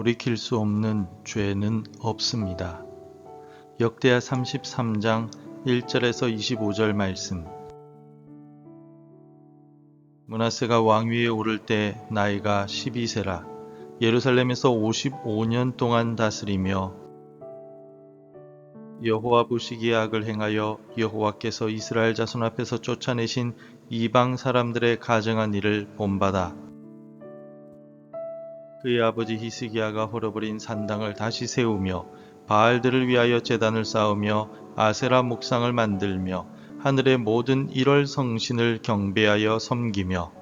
돌이킬 수 없는 죄는 없습니다. 역대하 33장 1절에서 25절 말씀 문하세가 왕위에 오를 때 나이가 12세라 예루살렘에서 55년 동안 다스리며 여호와 보시기에 악을 행하여 여호와께서 이스라엘 자손 앞에서 쫓아내신 이방 사람들의 가정한 일을 본받아 그의 아버지 히스기야가 헐어버린 산당을 다시 세우며 바알들을 위하여 제단을 쌓으며 아세라 목상을 만들며 하늘의 모든 일월 성신을 경배하여 섬기며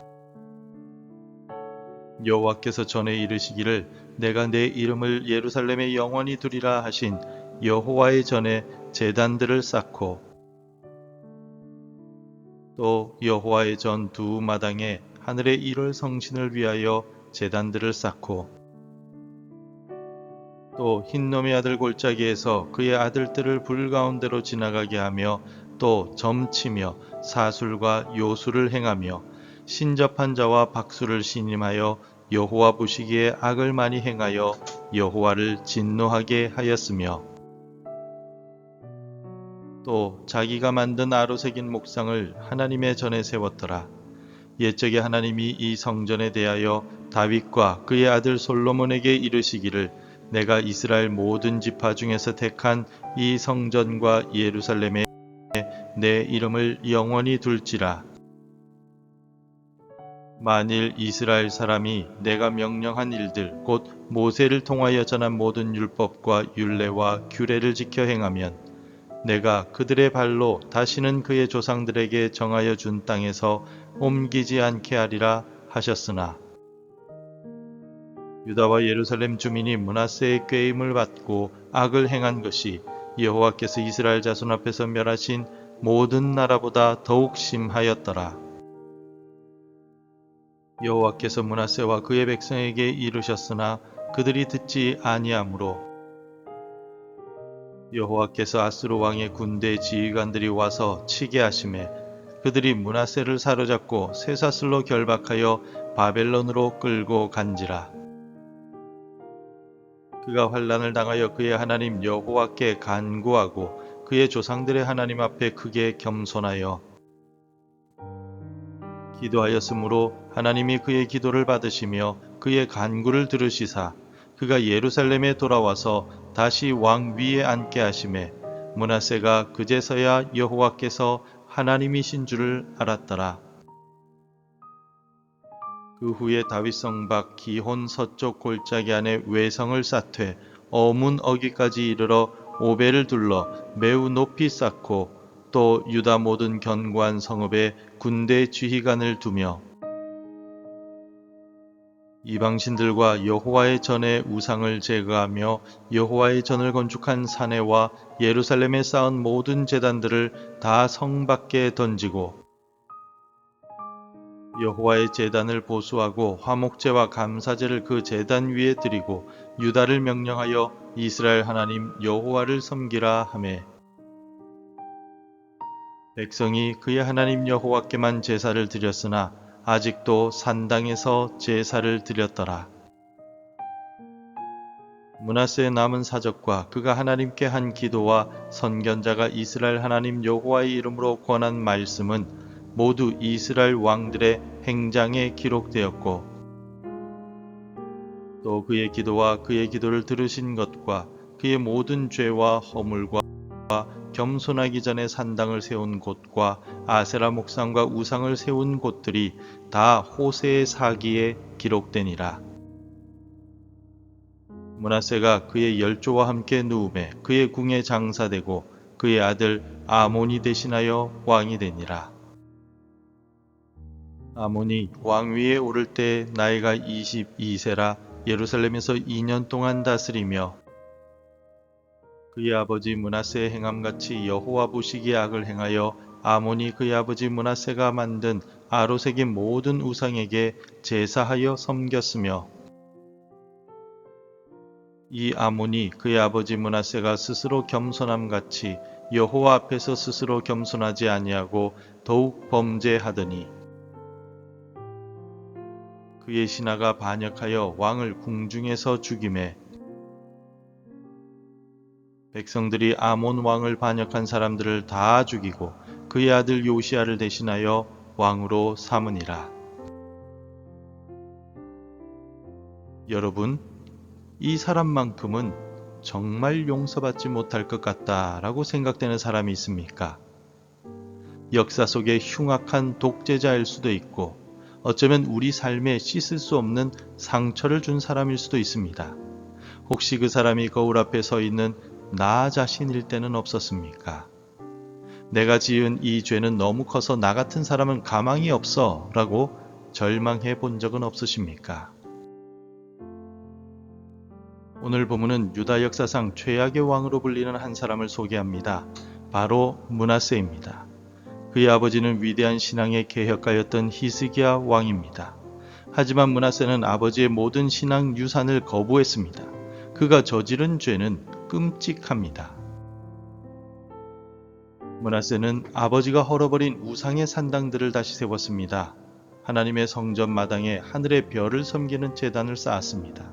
여호와께서 전에 이르시기를 내가 내 이름을 예루살렘에 영원히 두리라 하신 여호와의 전에 제단들을 쌓고 또 여호와의 전 두 마당에 하늘의 일월 성신을 위하여 제단들을 쌓고 또 흰놈의 아들 골짜기에서 그의 아들들을 불 가운데로 지나가게 하며 또 점치며 사술과 요술을 행하며 신접한 자와 박수를 신임하여 여호와 보시기에 악을 많이 행하여 여호와를 진노하게 하였으며 또 자기가 만든 아로새긴 목상을 하나님의 전에 세웠더라. 옛적에 하나님이 이 성전에 대하여 다윗과 그의 아들 솔로몬에게 이르시기를 내가 이스라엘 모든 지파 중에서 택한 이 성전과 예루살렘에 내 이름을 영원히 둘지라. 만일 이스라엘 사람이 내가 명령한 일들 곧 모세를 통하여 전한 모든 율법과 율례와 규례를 지켜 행하면 내가 그들의 발로 다시는 그의 조상들에게 정하여 준 땅에서 옮기지 않게 하리라 하셨으나 유다와 예루살렘 주민이 문하세의 꾀임을 받고 악을 행한 것이 여호와께서 이스라엘 자손 앞에서 멸하신 모든 나라보다 더욱 심하였더라. 여호와께서 문하세와 그의 백성에게 이르셨으나 그들이 듣지 아니하므로 여호와께서 아스로 왕의 군대 지휘관들이 와서 치게 하심에 그들이 문하세를 사로잡고 쇠사슬로 결박하여 바벨론으로 끌고 간지라. 그가 환란을 당하여 그의 하나님 여호와께 간구하고 그의 조상들의 하나님 앞에 크게 겸손하여 기도하였으므로 하나님이 그의 기도를 받으시며 그의 간구를 들으시사 그가 예루살렘에 돌아와서 다시 왕 위에 앉게 하심에 문하세가 그제서야 여호와께서 하나님이신 줄을 알았더라. 그 후에 다윗 성 밖 기혼 서쪽 골짜기 안에 외성을 쌓되 어문 어기까지 이르러 오벨을 둘러 매우 높이 쌓고 또 유다 모든 견고한 성읍에 군대 지휘관을 두며 이방신들과 여호와의 전에 우상을 제거하며 여호와의 전을 건축한 사내와 예루살렘에 쌓은 모든 제단들을 다 성 밖에 던지고 여호와의 제단을 보수하고 화목제와 감사제를 그 제단 위에 드리고 유다를 명령하여 이스라엘 하나님 여호와를 섬기라 하매 백성이 그의 하나님 여호와께만 제사를 드렸으나 아직도 산당에서 제사를 드렸더라. 문하세의 남은 사적과 그가 하나님께 한 기도와 선견자가 이스라엘 하나님 여호와의 이름으로 권한 말씀은 모두 이스라엘 왕들의 행장에 기록되었고 또 그의 기도와 그의 기도를 들으신 것과 그의 모든 죄와 허물과 겸손하기 전에 산당을 세운 곳과 아세라 목상과 우상을 세운 곳들이 다 호세의 사기에 기록되니라. 문하세가 그의 열조와 함께 누움에 그의 궁에 장사되고 그의 아들 아몬이 대신하여 왕이 되니라. 아몬이 왕위에 오를 때 나이가 22세라 예루살렘에서 2년 동안 다스리며 그의 아버지 문하세의 행함같이 여호와 보시기에 악을 행하여 아몬이 그의 아버지 문하세가 만든 아로색의 모든 우상에게 제사하여 섬겼으며 이 아몬이 그의 아버지 문하세가 스스로 겸손함 같이 여호와 앞에서 스스로 겸손하지 아니하고 더욱 범죄하더니 그의 신하가 반역하여 왕을 궁중에서 죽임에 백성들이 아몬 왕을 반역한 사람들을 다 죽이고 그의 아들 요시아를 대신하여 왕으로 삼으니라. 여러분, 이 사람만큼은 정말 용서받지 못할 것 같다라고 생각되는 사람이 있습니까? 역사 속에 흉악한 독재자일 수도 있고 어쩌면 우리 삶에 씻을 수 없는 상처를 준 사람일 수도 있습니다. 혹시 그 사람이 거울 앞에 서 있는 나 자신일 때는 없었습니까? 내가 지은 이 죄는 너무 커서 나 같은 사람은 가망이 없어 라고 절망해 본 적은 없으십니까? 오늘 본문은 유다 역사상 최악의 왕으로 불리는 한 사람을 소개합니다. 바로 문하세입니다. 그의 아버지는 위대한 신앙의 개혁가였던 히스기야 왕입니다. 하지만 문하세는 아버지의 모든 신앙 유산을 거부했습니다. 그가 저지른 죄는 끔찍합니다. 문하세는 아버지가 헐어버린 우상의 산당들을 다시 세웠습니다. 하나님의 성전 마당에 하늘의 별을 섬기는 제단을 쌓았습니다.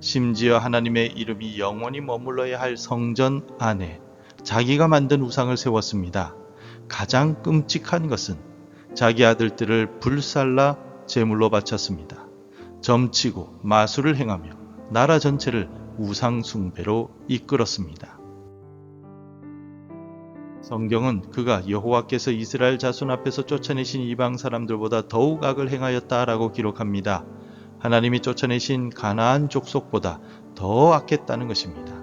심지어 하나님의 이름이 영원히 머물러야 할 성전 안에 자기가 만든 우상을 세웠습니다. 가장 끔찍한 것은 자기 아들들을 불살라 제물로 바쳤습니다. 점치고 마술을 행하며 나라 전체를 우상 숭배로 이끌었습니다. 성경은 그가 여호와께서 이스라엘 자손 앞에서 쫓아내신 이방 사람들보다 더욱 악을 행하였다라고 기록합니다. 하나님이 쫓아내신 가나안 족속보다 더 악했다는 것입니다.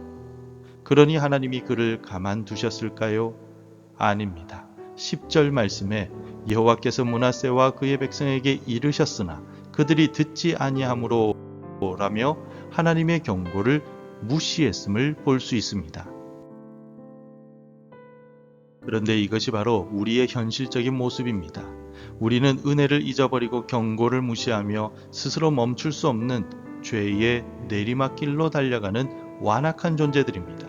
그러니 하나님이 그를 가만두셨을까요? 아닙니다. 10절 말씀에 여호와께서 문하세와 그의 백성에게 이르셨으나 그들이 듣지 아니하므로 라며 하나님의 경고를 무시했음을 볼 수 있습니다. 그런데 이것이 바로 우리의 현실적인 모습입니다. 우리는 은혜를 잊어버리고 경고를 무시하며 스스로 멈출 수 없는 죄의 내리막길로 달려가는 완악한 존재들입니다.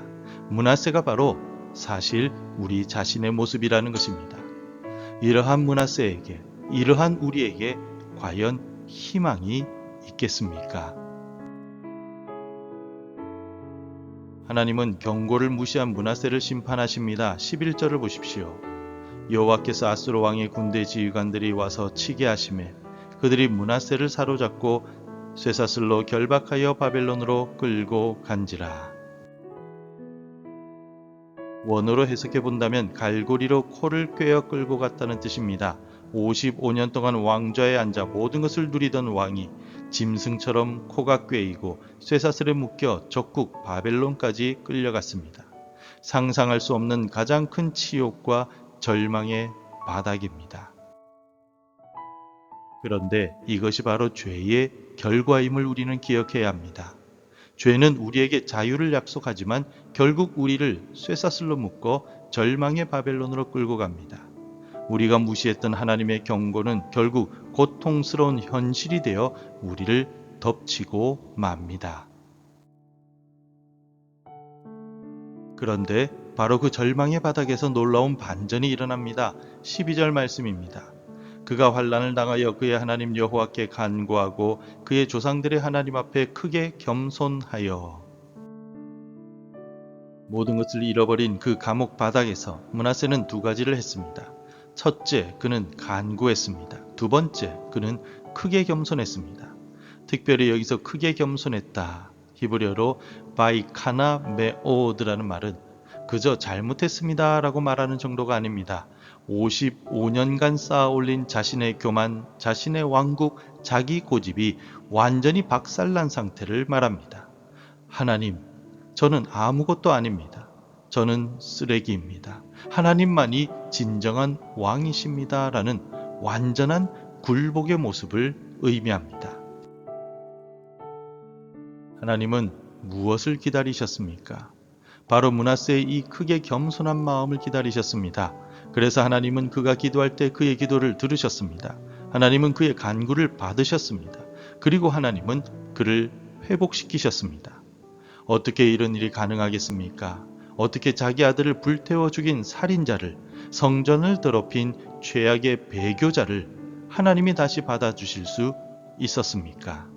문하세가 바로 사실 우리 자신의 모습이라는 것입니다. 이러한 문하세에게, 이러한 우리에게 과연 희망이 있겠습니까? 하나님은 경고를 무시한 문하세를 심판하십니다. 11절을 보십시오. 여호와께서 아수르 왕의 군대 지휘관들이 와서 치게 하심에 그들이 문하세를 사로잡고 쇠사슬로 결박하여 바벨론으로 끌고 간지라. 원어로 해석해 본다면 갈고리로 코를 꿰어 끌고 갔다는 뜻입니다. 55년 동안 왕좌에 앉아 모든 것을 누리던 왕이 짐승처럼 코가 꿰이고 쇠사슬에 묶여 적국 바벨론까지 끌려갔습니다. 상상할 수 없는 가장 큰 치욕과 절망의 바닥입니다. 그런데 이것이 바로 죄의 결과임을 우리는 기억해야 합니다. 죄는 우리에게 자유를 약속하지만 결국 우리를 쇠사슬로 묶어 절망의 바벨론으로 끌고 갑니다. 우리가 무시했던 하나님의 경고는 결국 고통스러운 현실이 되어 우리를 덮치고 맙니다. 그런데 바로 그 절망의 바닥에서 놀라운 반전이 일어납니다. 12절 말씀입니다. 그가 환란을 당하여 그의 하나님 여호와께 간구하고 그의 조상들의 하나님 앞에 크게 겸손하여 모든 것을 잃어버린 그 감옥 바닥에서 문하세는 두 가지를 했습니다. 첫째, 그는 간구했습니다. 두 번째, 그는 크게 겸손했습니다. 특별히 여기서 크게 겸손했다. 히브리어로 바이카나 메오드라는 말은 그저 잘못했습니다 라고 말하는 정도가 아닙니다. 55년간 쌓아 올린 자신의 교만, 자신의 왕국, 자기 고집이 완전히 박살난 상태를 말합니다. 하나님, 저는 아무것도 아닙니다. 저는 쓰레기입니다. 하나님만이 진정한 왕이십니다. 라는 완전한 굴복의 모습을 의미합니다. 하나님은 무엇을 기다리셨습니까? 바로 문하세의 이 크게 겸손한 마음을 기다리셨습니다. 그래서 하나님은 그가 기도할 때 그의 기도를 들으셨습니다. 하나님은 그의 간구를 받으셨습니다. 그리고 하나님은 그를 회복시키셨습니다. 어떻게 이런 일이 가능하겠습니까? 어떻게 자기 아들을 불태워 죽인 살인자를 성전을 더럽힌 최악의 배교자를 하나님이 다시 받아주실 수 있었습니까?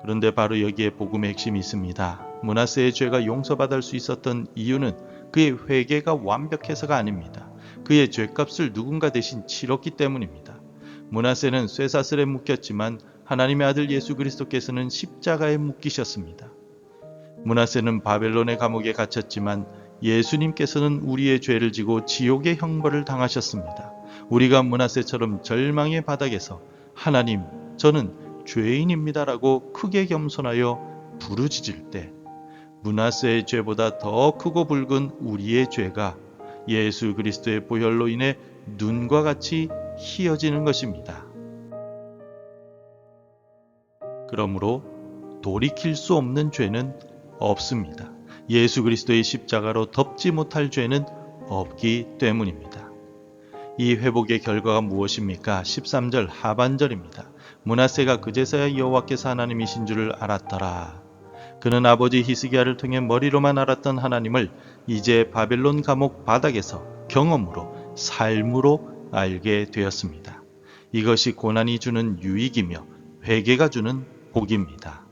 그런데 바로 여기에 복음의 핵심이 있습니다. 문하세의 죄가 용서받을 수 있었던 이유는 그의 회개가 완벽해서가 아닙니다. 그의 죄값을 누군가 대신 치렀기 때문입니다. 문하세는 쇠사슬에 묶였지만 하나님의 아들 예수 그리스도께서는 십자가에 묶이셨습니다. 문하세는 바벨론의 감옥에 갇혔지만 예수님께서는 우리의 죄를 지고 지옥의 형벌을 당하셨습니다. 우리가 문하세처럼 절망의 바닥에서 하나님, 저는 죄인입니다라고 크게 겸손하여 부르짖을 때 문하세의 죄보다 더 크고 붉은 우리의 죄가 예수 그리스도의 보혈로 인해 눈과 같이 희어지는 것입니다. 그러므로 돌이킬 수 없는 죄는 없습니다. 예수 그리스도의 십자가로 덮지 못할 죄는 없기 때문입니다. 이 회복의 결과가 무엇입니까? 13절 하반절입니다. 문하세가 그제서야 여호와께서 하나님이신 줄을 알았더라. 그는 아버지 히스기야를 통해 머리로만 알았던 하나님을 이제 바벨론 감옥 바닥에서 경험으로 삶으로 알게 되었습니다. 이것이 고난이 주는 유익이며 회개가 주는 복입니다.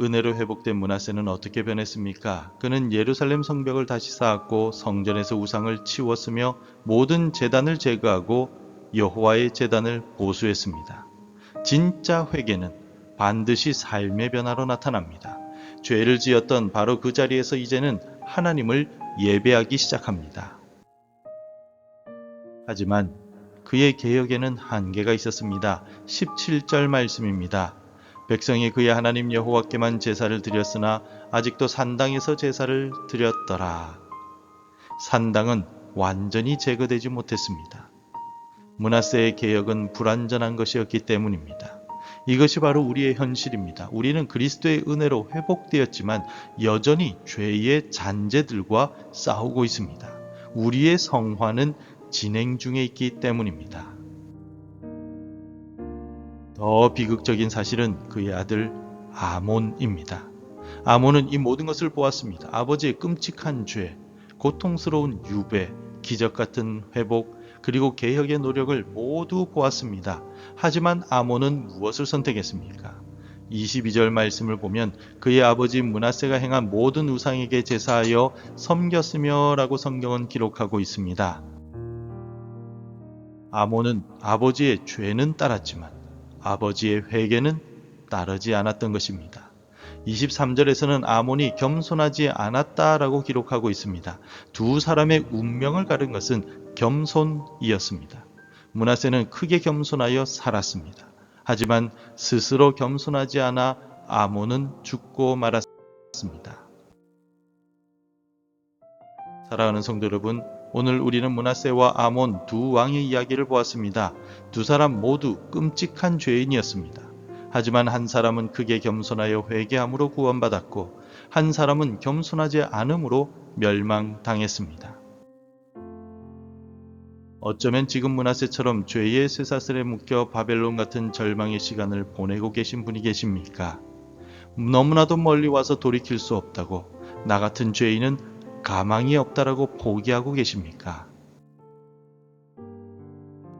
은혜로 회복된 문하세는 어떻게 변했습니까? 그는 예루살렘 성벽을 다시 쌓았고 성전에서 우상을 치웠으며 모든 재단을 제거하고 여호와의 재단을 보수했습니다. 진짜 회개는 반드시 삶의 변화로 나타납니다. 죄를 지었던 바로 그 자리에서 이제는 하나님을 예배하기 시작합니다. 하지만 그의 개혁에는 한계가 있었습니다. 17절 말씀입니다. 백성이 그의 하나님 여호와께만 제사를 드렸으나 아직도 산당에서 제사를 드렸더라. 산당은 완전히 제거되지 못했습니다. 문하세의 개혁은 불완전한 것이었기 때문입니다. 이것이 바로 우리의 현실입니다. 우리는 그리스도의 은혜로 회복되었지만 여전히 죄의 잔재들과 싸우고 있습니다. 우리의 성화는 진행 중에 있기 때문입니다. 더 비극적인 사실은 그의 아들 아몬입니다. 아몬은 이 모든 것을 보았습니다. 아버지의 끔찍한 죄, 고통스러운 유배, 기적 같은 회복, 그리고 개혁의 노력을 모두 보았습니다. 하지만 아몬은 무엇을 선택했습니까? 22절 말씀을 보면 그의 아버지 문하세가 행한 모든 우상에게 제사하여 섬겼으며 라고 성경은 기록하고 있습니다. 아몬은 아버지의 죄는 따랐지만 아버지의 회개는 따르지 않았던 것입니다. 23절에서는 아몬이 겸손하지 않았다라고 기록하고 있습니다. 두 사람의 운명을 가른 것은 겸손이었습니다. 문하세는 크게 겸손하여 살았습니다. 하지만 스스로 겸손하지 않아 아몬은 죽고 말았습니다. 사랑하는 성도 여러분, 오늘 우리는 문하세와 아몬 두 왕의 이야기를 보았습니다. 두 사람 모두 끔찍한 죄인이었습니다. 하지만 한 사람은 크게 겸손하여 회개함으로 구원받았고 한 사람은 겸손하지 않음으로 멸망당했습니다. 어쩌면 지금 문하세처럼 죄의 쇠사슬에 묶여 바벨론 같은 절망의 시간을 보내고 계신 분이 계십니까? 너무나도 멀리 와서 돌이킬 수 없다고 나 같은 죄인은 가망이 없다라고 포기하고 계십니까?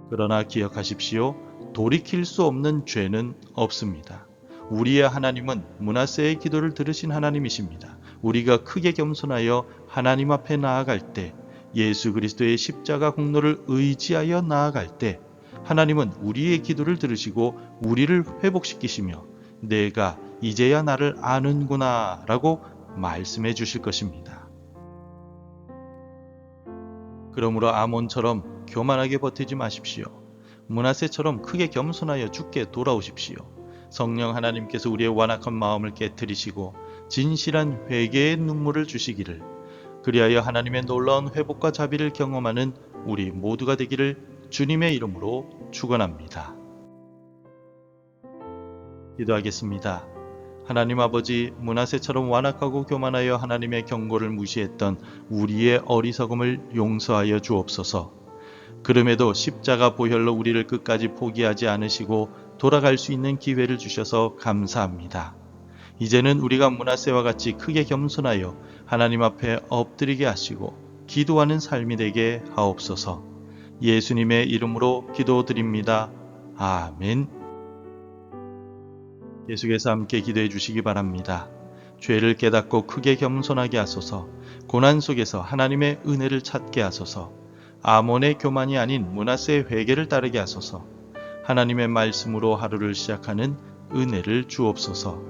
그러나 기억하십시오. 돌이킬 수 없는 죄는 없습니다. 우리의 하나님은 문하세의 기도를 들으신 하나님이십니다. 우리가 크게 겸손하여 하나님 앞에 나아갈 때 예수 그리스도의 십자가 공로를 의지하여 나아갈 때 하나님은 우리의 기도를 들으시고 우리를 회복시키시며 내가 이제야 나를 아는구나 라고 말씀해 주실 것입니다. 그러므로 아몬처럼 교만하게 버티지 마십시오. 문하세처럼 크게 겸손하여 죽게 돌아오십시오. 성령 하나님께서 우리의 완악한 마음을 깨뜨리시고 진실한 회개의 눈물을 주시기를 그리하여 하나님의 놀라운 회복과 자비를 경험하는 우리 모두가 되기를 주님의 이름으로 축원합니다. 기도하겠습니다. 하나님 아버지 문하세처럼 완악하고 교만하여 하나님의 경고를 무시했던 우리의 어리석음을 용서하여 주옵소서. 그럼에도 십자가 보혈로 우리를 끝까지 포기하지 않으시고 돌아갈 수 있는 기회를 주셔서 감사합니다. 이제는 우리가 문하세와 같이 크게 겸손하여 하나님 앞에 엎드리게 하시고 기도하는 삶이 되게 하옵소서. 예수님의 이름으로 기도드립니다. 아멘. 예수께서 함께 기도해 주시기 바랍니다. 죄를 깨닫고 크게 겸손하게 하소서, 고난 속에서 하나님의 은혜를 찾게 하소서, 아몬의 교만이 아닌 문하세의 회개를 따르게 하소서, 하나님의 말씀으로 하루를 시작하는 은혜를 주옵소서.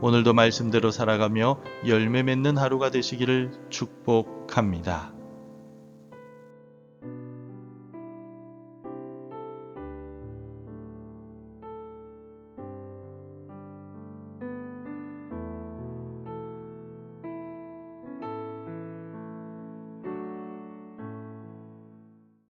오늘도 말씀대로 살아가며 열매 맺는 하루가 되시기를 축복합니다.